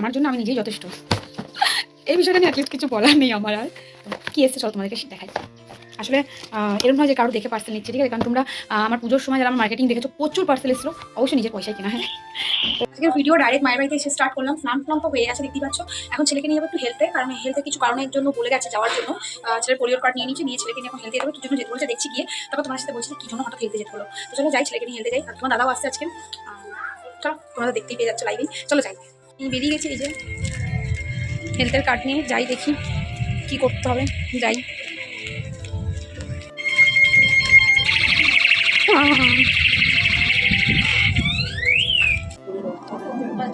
আমার জন্য আমি নিজেই যথেষ্ট। এই বিষয়টা নিয়ে অ্যাটলিস্ট কিছু বলার নেই আমার আর। কি এসছে চল তোমাদেরকে সেটা দেখাই। আসলে এরকম নয় যে কারও দেখে পার্সেল নিচ্ছে, ঠিক আছে? কারণ তোমরা আমার পুজোর সময় যারা মার্কেটিং দেখেছ, প্রচুর পার্সেল এসেছিল। অবশ্যই নিজের পয়সায় কেনা হ্যাঁ? আজকের ভিডিও ডাইরেক্ট মায়ের বাড়িতে এসে স্টার্ট করলাম। স্নান স্নান তো হয়ে গেছে দেখতে পাচ্ছ। এখন ছেলেকে নিয়ে যাব একটু হেলথে কারণ হেলথে কিছু কারণের জন্য বলে গেছে যাওয়ার জন্য। ছেলের পোলিওর কার্ড নিয়ে নিচ্ছে নিয়ে ছেলেকে নিয়ে এখন হেলথে যাব কি জন্য যেতে বলছে, দেখছি গিয়ে। তারপর তোমার সাথে বলছি কি জন্য হঠাৎ হেলথে যেতে হলো। তো চলো যাই, ছেলেকে নিয়ে হেলথে যাই। তোমার দাদাও আসছে আজকে। চলো তোমাদের দেখতেই পেয়ে যাচ্ছে লাইভেই চলো যাই। বেরিয়ে গেছি এই যে। হেলথের কার্ড নিয়ে যাই দেখি কি করতে হবে যাই।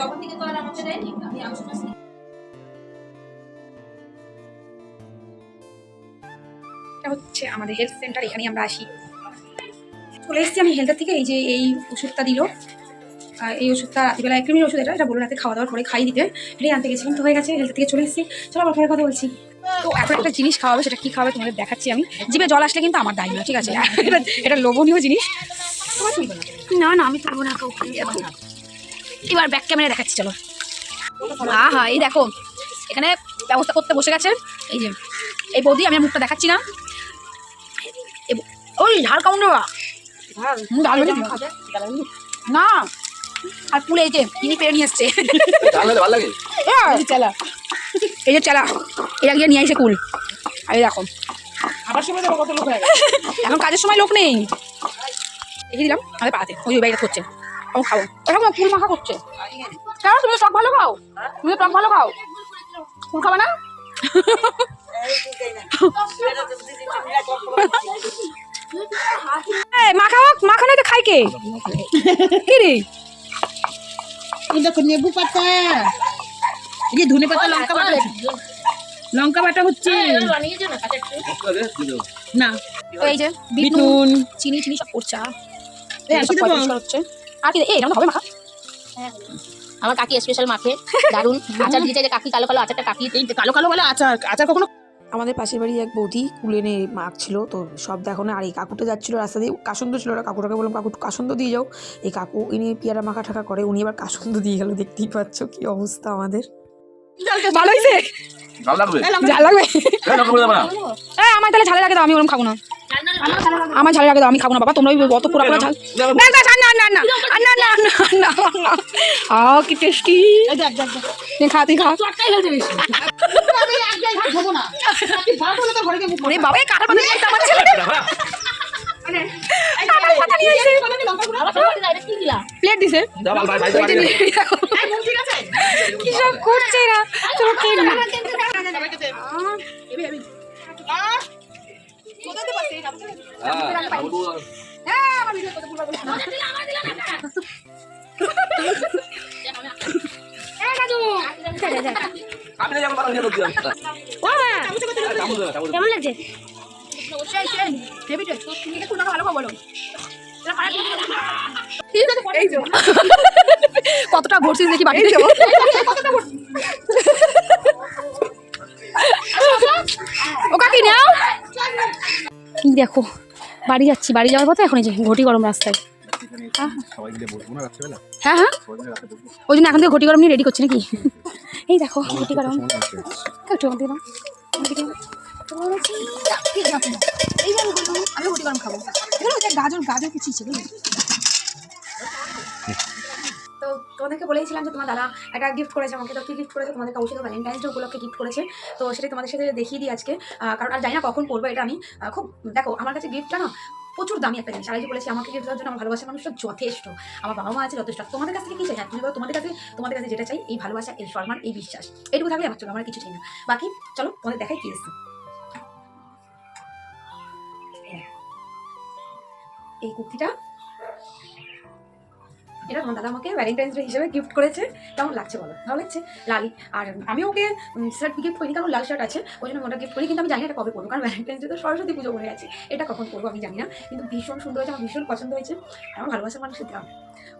তখন থেকে তো আর আমাকে দেয়নি আমি এটা হচ্ছে আমাদের হেলথ সেন্টার এখানে আমরা আসি। চলে এসেছি আমি হেলথের থেকে এই যে এই ওষুধটা দিল। এই ওষুধটা রাত্রিবেলা এক ক্রিমির ওষুধ এটা এটা বলে রাতে খাওয়া দাওয়ার পরে খাই দিতে। এটাই আনতে গেছিলাম তো হয়ে গেছে হেলথ থেকে চলে এসেছি। চলো আবার পরে কথা বলছি। তো এখন একটা জিনিস খাওয়াবে সেটা কি খাওয়াবে তোমাদের দেখাচ্ছি আমি। জিভে জল আসলে কিন্তু আমার দায় না ঠিক আছে? এটা এটা লোভনীয় জিনিস। না। না না আমি তুলবো না কাউকে এবার ব্যাক ক্যামেরা দেখাচ্ছি চলো। হ্যাঁ হ্যাঁ এই দেখো এখানে ব্যবস্থা করতে বসে গেছে। এই যে এই বৌদি আমি আর মুখটা দেখাচ্ছি না। ওই ঝাল কেমন না। আর পুলে এই যে কিনি পেরে নিয়ে এসছে। ভালো লাগে। এই চালা। এই যে চালা। এটা গিয়ে নিয়ে এসে কুল। আর দেখো। আবার সময় দেখো কত লোক হয়ে এখন কাজের সময় লোক নেই। দেখে দিলাম আমাদের পাড়াতে। ওই ওই বাইরে করছে এখন খাব। এখন না ফুল মাখা করছে। কেন তুমি তো টক ভালো খাও। তুমি তো টক ভালো খাও। ফুল খাবে না? এই, মাখা হোক মাখা নাই তো খাই কে? কি রে? এই দেখো লেবু পাতা। এই যে ধনে পাতা লঙ্কা বাটা। লঙ্কা বাটা হচ্ছে। না তো এই যে বিট নুন বিটুন চিনি চিনি সব করছে। এই আর কি সব দেবো? হচ্ছে। আর কি এই হবে মাখা? আমার কাকি স্পেশাল মাখে দারুণ আচার দিয়েছে যে কাকি কালো কালো আচারটা কাকি কালো কালো বলে আচার আচার কখনো আমাদের পাশের বাড়ি এক বৌদি কুলেনে মাখছিল তো সব দেখো না আর এই কাকুটা যাচ্ছিল রাস্তা দিয়ে কাসন্দ ছিল ওরা কাকুটাকে বললাম কাকু কাসন্দ দিয়ে যাও এই কাকু ইনি পেয়ারা মাখা ঠাকা করে উনি এবার কাসন্দ দিয়ে গেল দেখতেই পাচ্ছ কি অবস্থা আমাদের ভালো হয়েছে ঝাল লাগবে না এই আমার তাহলে ঝালে লাগে দাও আমি ওরকম খাব না আমার ঝালে লাগে দাও আমি খাব না বাবা তোমরা অত পুরো পুরো ঝাল না না না না না না না না না না না আ কি টেস্টি খা তুই আমি এক জায়গায় ভাত খাব না তুই ভাত হলে তো ঘরে গিয়ে মুখ ওরে বাবা এই কাঁঠাল পাতা নিয়ে আমার ছেলে কাঁঠাল পাতা নিয়ে কি প্লেট দিছে কি সব করছে এরা চলো খেয়ে নি আমি বাবা দিয়ে দিলাম। কেমন লাগছে? কতটা ঘুরছিস দেখি বাড়ি যাব ও কাকি নাও। দেখো বাড়ি যাচ্ছি বাড়ি যাওয়ার পথে এখন এই যে ঘটি গরম রাস্তায়। হ্যাঁ হ্যাঁ। ওই জন্য এখন থেকে ঘটি গরম নিয়ে রেডি করছি নাকি? এই দেখো, ঘটি গরম। একটু আমাকে দাও? এই আমি ঘটি গাজর গাজর কিছু তো তোমাদেরকে বলেছিলাম যে তোমার দাদা একটা গিফট করেছে আমাকে। তো কি গিফট করেছে? তোমাদেরকে অবশ্যই ভ্যালেন্টাইন্স ডে উপলক্ষে গিফট করেছে। তো সেটাই তোমাদের সাথে দেখিয়ে দিই আজকে। কারণ আর জানি না কখন করব, এটা আমি খুব, দেখো, আমার কাছে গিফটটা না প্রচুর দামি একটা জিনিস। আর এই যে বলেছি, আমাকে দেওয়ার জন্য আমার মানুষটা যথেষ্ট। আমার বাবা মা আছে যথেষ্ট। তোমাদের কাছ থেকে কি চাই? হ্যাঁ তুমি তোমাদের কাছে তোমাদের কাছে যেটা চাই, এই ভালোবাসা, এই সম্মান, এই বিশ্বাস। এইটুকু থাকলে আমার চলো আমার কিছু চাই না। বাকি, চলো, তোমাদের দেখাই কি এসছে এই কুর্তিটা এটা তোমার দাদা আমাকে ভ্যালেন্টাইন্স ডে হিসেবে গিফট করেছে। কেমন লাগছে বলো? ভালো লাগছে? লাল। আর আমি ওকে শার্ট গিফট করিনি, কারণ লাল শার্ট আছে, ওই জন্য ওটা গিফট করি কিন্তু আমি জানি না এটা কবে করব কারণ ভ্যালেন্টাইন্স ডে তো সরস্বতী পুজো করে আছে। এটা কখন করব আমি জানি না, কিন্তু ভীষণ সুন্দর হয়েছে, আমার ভীষণ পছন্দ হয়েছে। আমার ভালোবাসার মানুষের দেওয়া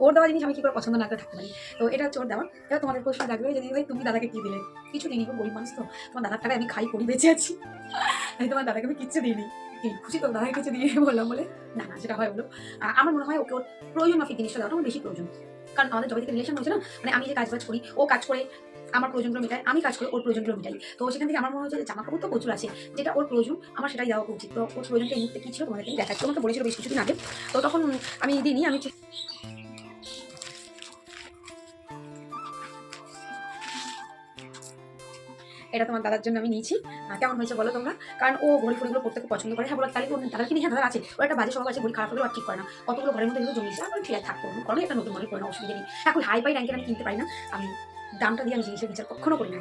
ওর দেওয়া জিনিস আমি কী করে পছন্দ না করে থাকতে পারি? তো এটা হচ্ছে ওর দেওয়া। এবার তোমাদের প্রশ্ন লাগবে যদি ভাই তুমি দাদাকে কি দিলে? কিছু দিইনি গরিব মানুষ তো। তোমার দাদার টাকায় আমি খাই, করি, বেঁচে আছি। তোমার দাদাকে আমি কিচ্ছু দিইনি। কি খুশি তো দাদার কিছু দিয়ে বললাম বলে। না না, সেটা হয় বলো। আমার মনে হয় ওকে ওর প্রয়োজন মাফিক জিনিসটা দেওয়াটা বেশি প্রয়োজন। কারণ আমাদের যবে থেকে রিলেশন হয়েছে না? মানে আমি যে কাজ বাজ করি, ও কাজ করে, আমার প্রয়োজনগুলো মেটাই আমি কাজ করে, ওর প্রয়োজনগুলো মেটাই। তো সেখান থেকে আমার মনে হচ্ছে যে জামা কাপড় তো প্রচুর আছে, যেটা ওর প্রয়োজন, আমার সেটাই দেওয়া উচিত। তো ওর প্রয়োজনটা এই মুহূর্তে কী ছিল তোমাদেরকে আমি দেখাচ্ছি। তোমাকে বলেছিল বেশ কিছুদিন আগে। তো তখন আমি দিনই আমি এটা তোমার দাদার জন্য আমি নিয়েছি। কেমন হয়েছে বলো তোমরা? কারণ ও ঘড়ি ফড়িগুলো পড়তে খুব পছন্দ করে। হ্যাঁ বলো, তাহলে ওর দাদার কিনে হ্যাঁ দাদার আছে? ওর একটা বাজে স্বভাব আছে ঘড়ি খারাপ হলেও ঠিক করে না। কতগুলো ঘরের মধ্যে জমিয়েছে আমি ঠিক আছে থাকব কারণ একটা নতুন মডেল করে না অসুবিধা নেই। এখন হাই ফাই র্যাঙ্কের আমি কিনতে পারি না। আমি দামটা দিয়ে আমি জিনিসের বিচার কখনো করি না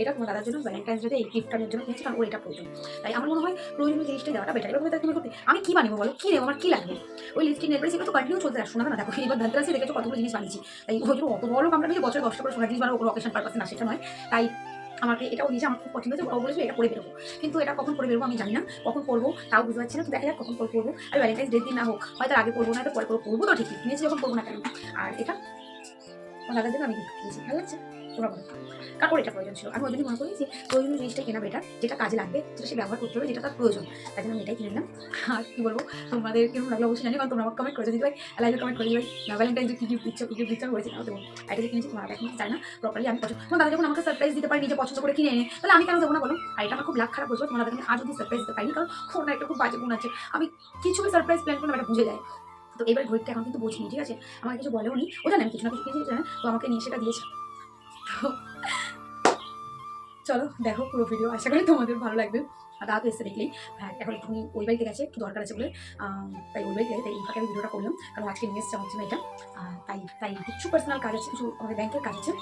এটা তোমার দাদার জন্য ভ্যালেন্টাইন্স ডেতে এই গিফটটা জন্য কিনেছি, কারণ ওর এটা প্রয়োজন। তাই আমার মনে হয় প্রয়োজনীয় জিনিসটা দেওয়াটা বেটার এবার তুমি করতে, আমি কি বানিয়ে বলো? কি নেব আমার কি লাগবে? ওই লিপস্টিক নেট এগুলো তো কন্টিনিউ চলতে শোনা না দেখো, এবার ধানতেরাসে দেখেছ কতগুলো জিনিস বানিয়েছি। তাই ওই জন্য অত বড় আমরা বছর কষ্ট করে সোনা জিনিস বানাবো, কোনো অকেশন পারপাসে না, সেটা নয়। তাই আমাকে এটাও দিয়েছে, আমার খুব পছন্দ হয়েছে, ওরাও বলেছিল, এটা করে বেরোবো। কিন্তু এটা কখন পরে বেরোবো আমি জানি না, কখন করব তাও বুঝতে পারছি না তো দেখা যাক কখন পর করব আর ভ্যালেন্টাইন্স ডে দিন না হোক, হয়তো আগে করব না তো পরে করব তো ঠিক কিনেছি যখন করব না কেন? আর এটা দাদার জন্য আমি কিনেছি, ভালো লাগছে। বলো। কারণ ওর এটা প্রয়োজন ছিল। আমি ওই জন্য মনে করি যে প্রয়োজনীয় জিনিসটাই কেনা বেটার যেটা কাজে লাগবে, যেটা সে ব্যবহার করতে হবে যেটা তার প্রয়োজন। তাই জন্য আমি এটাই কিনে নিলাম। আর কি বলব, তোমাদের কেমন লাগল অবশ্যই জানি কারণ তোমরা আমাকে কমেন্ট করে দিতে ভাই লাইভে কমেন্ট করে দিবে। ভ্যালেন্টাইন কী গিফট দিচ্ছ, কী গিফট দিচ্ছ নাও দেবো। এটা যে কিনেছি, তোমার এখন চাই না প্রপারলি আমি পছন্দ তোমার যখন আমাকে সারপ্রাইজ দিতে পারি নিজে পছন্দ করে কিনে এনে, তাহলে আমি কেন দেবো না বলো? আর এটা আমার খুব লাখ খারাপ বলছো তোমার দাদাকে আজ অব্দি সারপ্রাইজ দিতে পারিনি, কারণ ওর না, একটা খুব বাজে গুণ আছে। আমি কিছু সারপ্রাইজ প্ল্যান করলে এটা বুঝে যায়। তো এবার ঘড়িটা এখন কিন্তু বুঝিনি, ঠিক আছে? আমাকে কিছু বলেও নি ও জানে আমি কিছু না কিছু কিনেছি জানে তো আমাকে নিয়ে সেটা দিয়েছে। চলো, দেখো পুরো ভিডিও আশা করি তোমাদের ভালো লাগবে। আর দাদা এসে দেখলেই। হ্যাঁ এখন একটু ওই বাড়িতে গেছে, একটু দরকার আছে বলে। তাই ওই বাড়িতে তাই এই আমি ভিডিওটা করলাম। কারণ আজকে নিয়ে এসছে আমার জন্য এটা। তাই তাই কিছু পার্সোনাল কাজ আছে, কিছু আমাদের ব্যাংকের কাজ আছে।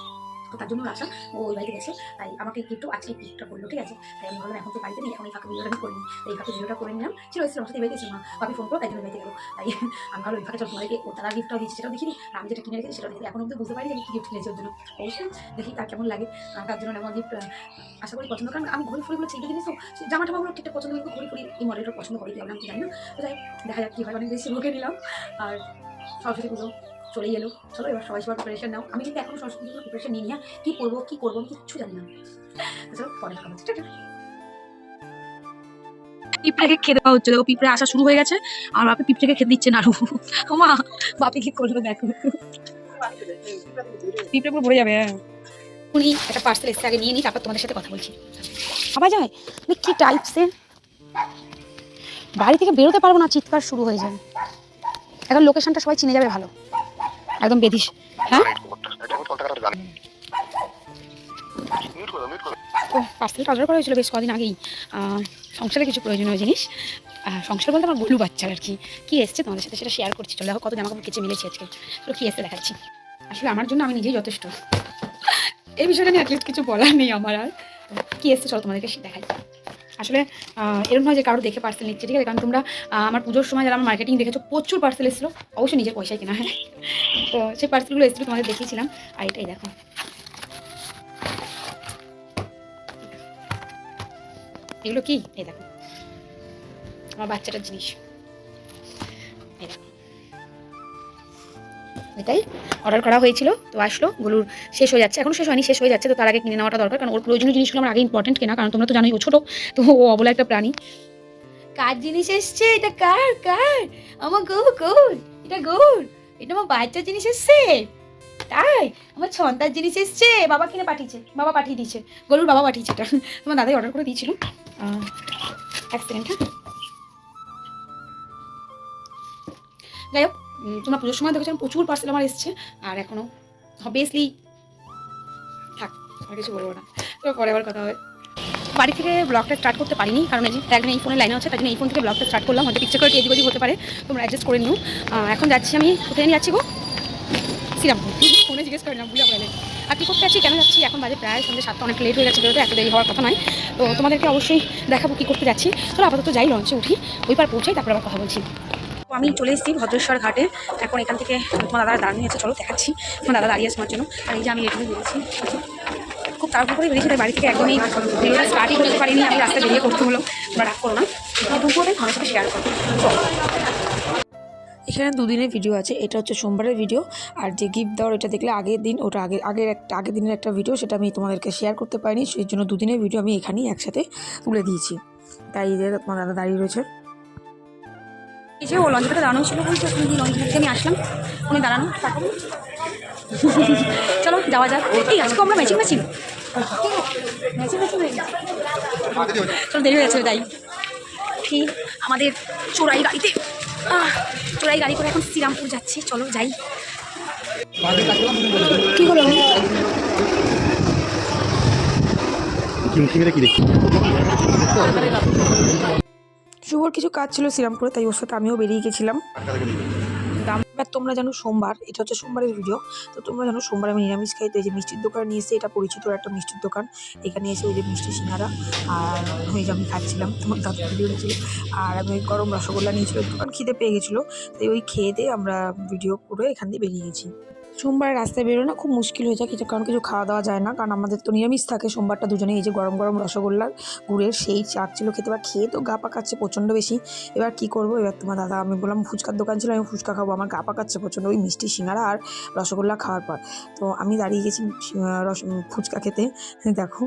তো তার জন্য আসা। ও ওই বাড়িতে গেছে। তাই আমাকে গিফটও আজকে গিফটটা করল, ঠিক আছে? তাই আমি ভাবলাম, এখন তো বাড়িতে নেই, এখন এই ফাঁকে ভিডিওটা আমি করিনি। তাই এই ফাঁকে ভিডিওটা করে নিলাম। ছিল এসে আমার সাথে বাড়িতে এসে মা। ফোন করো তাই জন্য বাড়িতে গেলো। তাই আমি ভালো ওই ফাঁকে চল ও তারা গিফটটাও দিচ্ছে সেটাও দেখিনি। আর আমি যেটা কিনে রেখেছি, সেটাও দেখি এখন অব্দি বুঝতে পারি যে আমি কি গিফট কিনেছি ওর জন্য। অবশ্যই দেখি তার কেমন লাগে। তার জন্য আমার গিফট আশা করি পছন্দ। কারণ আমি ঘড়ি ফুড়িগুলো ছিটে জিনিস জামা টামাগুলো ঠিকঠাক পছন্দ কিন্তু ঘড়ি ফুড়ি এই মডেলটা পছন্দ করি আমি জানি না। তো যাই দেখা যাক কী হয় অনেক বেশি বুকে নিলাম। আর সরস্বতী পুজো। চলেই এলো। চলো এবার সবাই সবার প্রিপারেশন নাও। আমি কিন্তু এখন সরস্বতী পুজোর প্রিপারেশন নিই না কী করব কী করব আমি কিচ্ছু জানি না। চলো পরে টাটা। পিঁপড়েকে খেতে দেওয়া হচ্ছে দেখো পিঁপড়ে আসা শুরু হয়ে গেছে। আর বাপি পিঁপড়েকে খেতে দিচ্ছে না। আরও মা বাপি কি করল দেখো। পিঁপড়ে পুরো পড়ে যাবে হ্যাঁ। উনি একটা পার্সেল এসে আগে নিয়ে নিই তারপর তোমাদের সাথে কথা বলছি। আবার যায়? মানে কি টাইপসের বাড়ি থেকে বেরোতে পারব না চিৎকার শুরু হয়ে যাবে এখন লোকেশনটা সবাই চিনে যাবে ভালো। একদম বেদিস। হ্যাঁ? ও পার্সেলটা অর্ডার করা হয়েছিল বেশ কদিন আগেই। সংসারে কিছু প্রয়োজনীয় জিনিস। সংসার বলতে আমার গলু বাচ্চার আর কি। কী এসছে তোমাদের সাথে সেটা শেয়ার করছি। চলে দেখো কত জামা কাপড় কেচে মিলেছি আজকে। তো কী এসছে দেখাচ্ছি। আসলে আমার জন্য আমি নিজেই যথেষ্ট। এই বিষয়টা নিয়ে অ্যাটলিস্ট কিছু বলার নেই আমার আর। কী এসছে চলো তোমাদেরকে দেখাই। আসলে এরকম হয় যে কারও দেখে পার্সেল নিচ্ছে, ঠিক আছে? কারণ তোমরা আমার পুজোর সময় যারা আমার মার্কেটিং দেখেছ, প্রচুর পার্সেল এসেছিল। অবশ্যই নিজের পয়সায় কেনা, হয়? তো সেই পার্সেলগুলো এসেছিল, তোমাদের দেখিয়েছিলাম। আর এটাই দেখো। এগুলো কি? এই দেখো। আমার বাচ্চাটার জিনিস। এটাই অর্ডার করা হয়েছিল। তো আসলো গরুর শেষ হয়ে যাচ্ছে। এখন শেষ হয়নি, শেষ হয়ে যাচ্ছে, তো তার আগে কিনে নেওয়াটা দরকার। কারণ ওর প্রয়োজনীয় জিনিসগুলো আমার আগে ইম্পর্টেন্ট কেনা, কারণ তোমরা তো জানোই ও ছোটো, তো ও অবলা একটা প্রাণী। কার জিনিস এসছে? এটা কার? কার? আমার গৌর গৌর, এটা গৌর। এটা আমার বাচ্চার জিনিস এসছে। তাই? আমার ছন্তার জিনিস এসছে। বাবা কিনে পাঠিয়েছে, বাবা পাঠিয়ে দিয়েছে। গরুর বাবা পাঠিয়েছে এটা। তোমার দাদাই অর্ডার করে দিয়েছিল। এক সেকেন্ড হ্যাঁ? যাই হোক তোমরা পুজোর সময় দেখেছ প্রচুর পার্সেল আমার এসছে, আর এখনও অবভিয়াসলি থাক, আর কিছু বলব না। তো পরে আবার কথা হবে। বাড়ি থেকে ব্লগটা স্টার্ট করতে পারিনি, কারণ এই যে একদিন এই ফোনে লাইনে আছে, তাই জন্য এই ফোন থেকে ব্লগটা স্টার্ট করলাম। হয়তো পিকচার করে এদিক হতে পারে, তোমরা অ্যাডজাস্ট করে নিও। এখন যাচ্ছি আমি, কোথায় যাচ্ছি গো? শ্রীরামপুর। ফোনে জিজ্ঞেস করে না, ভুলে গেলে। আর কী করতে আছি কেন যাচ্ছি? এখন বাজে প্রায় সন্ধ্যে সাতটা, অনেক লেট হয়ে গেছে বেরোতে, এত দেরি হওয়ার কথা নয়। তো তোমাদেরকে অবশ্যই দেখাবো কী করতে যাচ্ছি। তো আপাতত যাই লঞ্চে উঠি, ওই পার পৌঁছাই, তারপর আবার কথা বলছি। আমি চলে এসেছি ভদ্রেশ্বর ঘাটে। এখন এখান থেকে তোমার দাদা দাঁড়িয়ে আছে চলো দেখাচ্ছি। তোমার দাদা দাঁড়িয়ে আছে আমার জন্য। আর এই যে আমি এখানে বেরিয়েছি খুব তাড়াতাড়ি করে বেরিয়েছি, তাই বাড়ি থেকে একদমই ভিডিওটা স্টার্টই করতে পারিনি। আমি রাস্তায় বেরিয়ে করতে হলো। তোমরা রাগ করো না। দুপুরে আমার সাথে শেয়ার করো এখানে দুদিনের ভিডিও আছে। এটা হচ্ছে সোমবারের ভিডিও আর যে গিফট দেওয়ার এটা দেখলে আগের দিন, ওটা আগে, আগের একটা আগের দিনের একটা ভিডিও সেটা আমি তোমাদেরকে শেয়ার করতে পারিনি। সেই জন্য দুদিনের ভিডিও আমি এখানেই একসাথে তুলে দিয়েছি। তাই যে তোমার দাদা দাঁড়িয়ে রয়েছে। এই যে ও লঞ্চটা দাঁড়ানো ছিল বলছে ওখানে গিয়ে লঞ্চ থেকে আমি আসলাম। উনি দাঁড়ানো, তারপরে চলো, যাওয়া যাক। এই, আজকে আমরা ম্যাচিং ম্যাচিং চলো, দেরি হয়ে যাচ্ছে, তাই। কি আমাদের চোরাই গাড়িতে। চোরাই গাড়ি করে এখন শ্রীরামপুর যাচ্ছি। চলো, যাই। কি হলো? কি দেখি শুভর কিছু কাজ ছিল শ্রীরামপুরে তাই ওর সাথে আমিও বেরিয়ে গেছিলাম। এবার তোমরা জানো সোমবার, এটা হচ্ছে সোমবারের ভিডিও তো তোমরা জানো সোমবার আমি নিরামিষ খাই, তো এই যে মিষ্টির দোকান নিয়ে এসে এটা পরিচিত একটা মিষ্টির দোকান, এখানে এসে ওই যে মিষ্টি সিঙ্গারা, আর ওই যে আমি খাচ্ছিলাম, তোমার দাদা ভিডিও ছিল আর আমি ওই গরম রসগোল্লা নিয়েছিল দোকান খিদে পেয়ে গেছিল, তাই ওই খেয়ে দিয়ে আমরা ভিডিও করে এখান দিয়ে বেরিয়ে গেছি। সোমবার রাস্তায় বেরোনো খুব মুশকিল হয়ে যায় কিছু, কারণ কিছু খাওয়া দাওয়া যায় না, কারণ আমাদের তো নিরামিষ থাকে। সোমবারটা দুজনে এই যে গরম গরম রসগোল্লার গুড়ের সেই চাট ছিল খেতে বা খেয়ে তো গা পাকাচ্ছে প্রচণ্ড বেশি। এবার কি করব? এবার তোমার দাদা, আমি বললাম ফুচকার দোকান ছিল, আমি ফুচকা খাব। আমার গা পাকাচ্ছে প্রচণ্ড, ওই মিষ্টি সিঙ্গারা আর রসগোল্লা খাওয়ার পর। তো আমি দাঁড়িয়ে গেছি রস ফুচকা খেতে। দেখো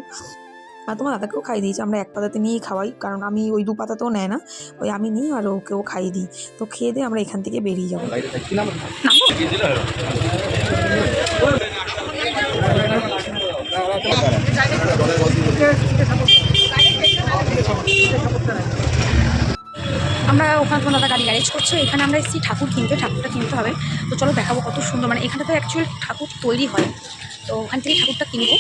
আর তোমার দাদাকেও খাইয়ে দিয়েছি আমরা এক পাতাতে নিয়েই খাওয়াই কারণ আমি ওই দু পাতাতেও নেয় না। ওই আমি নিই আর ওকেও খাইয়ে দিই। তো খেয়ে দিয়ে আমরা এখান থেকে বেরিয়ে যাব। আমরা ওখানে তোমার দাদা গাড়ি গ্যারেজ করছে এখানে আমরা এসেছি ঠাকুর কিনতে ঠাকুরটা কিনতে হবে। তো চলো দেখাবো কত সুন্দর মানে এখানে তো অ্যাকচুয়াল ঠাকুর তৈরি হয়। তো ওখান থেকে ঠাকুরটা কিনবো।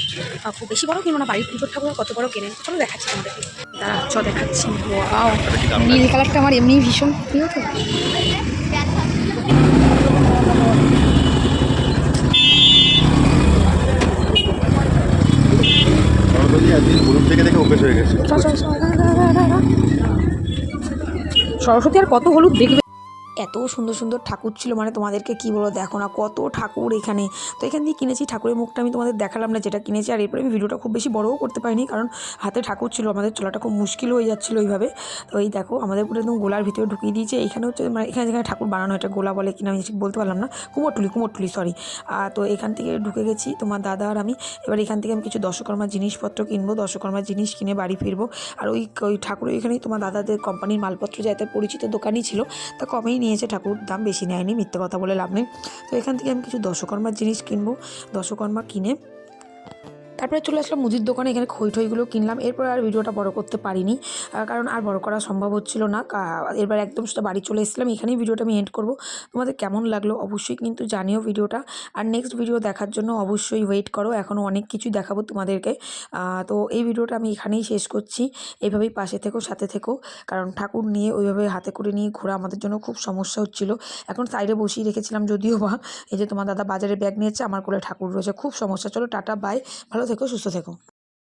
খুব বেশি বড় কিনবো না বাড়ির পুজোর ঠাকুর কত বড় কেনেন। চলো দেখাচ্ছি তোমাদেরকে দাঁড়া চ দেখাচ্ছি। নীল কালারটা আমার এমনি ভীষণ প্রিয় তো। দেখে অভ্যেস হয়ে গেছে চ, চ, চ, দাঁড়া, দাঁড়া, দাঁড়া, দাঁড়া। সরস্বতী আর কত হলুদ দেখবে? এত সুন্দর সুন্দর ঠাকুর ছিল মানে তোমাদেরকে কি বলো দেখো না কত ঠাকুর এখানে। তো এখান দিয়ে কিনেছি, ঠাকুরের মুখটা আমি তোমাদের দেখালাম না যেটা কিনেছি, আর এরপরে আমি ভিডিওটা খুব বেশি বড়ও করতে পারিনি, কারণ হাতে ঠাকুর ছিল, আমাদের চলাটা খুব মুশকিল হয়ে যাচ্ছিল ওইভাবে। তো এই দেখো, আমাদের পুরো একদম গোলার ভিতরে ঢুকিয়ে দিয়েছে, এখানে হচ্ছে মানে এখানে যেখানে ঠাকুর বানানো এটা গোলা বলে কিনা আমি বলতে পারলাম না, কুমোরটুলি কুমোরটুলি সরি তো এখান থেকে ঢুকে গেছি, তোমার দাদা আর আমি, এবার এখান থেকে আমি কিছু দশকর্মার জিনিসপত্র কিনবো, দশকর্মার জিনিস কিনে বাড়ি ফিরবো, আর ওই ওই ঠাকুর এখানেই তোমার দাদাদের কোম্পানির মালপত্র, যাতে পরিচিত দোকানই ছিল, তা কমেই নিয়েছে, ঠাকুর দাম বেশি নেয়নি, মিথ্যে কথা বলে লাভ নেই। তো এখান থেকে আমি কিছু দশকর্মার জিনিস কিনবো। দশকর্মা কিনে তারপরে চলে আসলাম মুদির দোকানে, এখানে খই ঠইগুলো কিনলাম। এরপর আর ভিডিওটা বড় করতে পারিনি কারণ আর বড় করা সম্ভব হচ্ছিল না। এবার একদম সেটা বাড়ি চলে এসেছিলাম, এখানেই ভিডিওটা আমি এন্ড করব। তোমাদের কেমন লাগল অবশ্যই কিন্তু জানিও ভিডিওটা। আর নেক্সট ভিডিও দেখার জন্য অবশ্যই ওয়েট করো এখনও অনেক কিছুই দেখাবো তোমাদেরকে। তো এই ভিডিওটা আমি এখানেই শেষ করছি। এভাবেই পাশে থেকো, সাথে থেকো, কারণ ঠাকুর নিয়ে ওইভাবে হাতে করে নিয়ে ঘোরা আমাদের জন্য খুব সমস্যা হচ্ছিল। এখন সাইডে বসিয়ে রেখেছিলাম যদিও বা, এই যে তোমার দাদা বাজারে ব্যাগ নিয়েছে, আমার কোলে ঠাকুর রয়েছে, খুব সমস্যা। চলো টাটা বাই ভালো থেকো সুস্থ থেকো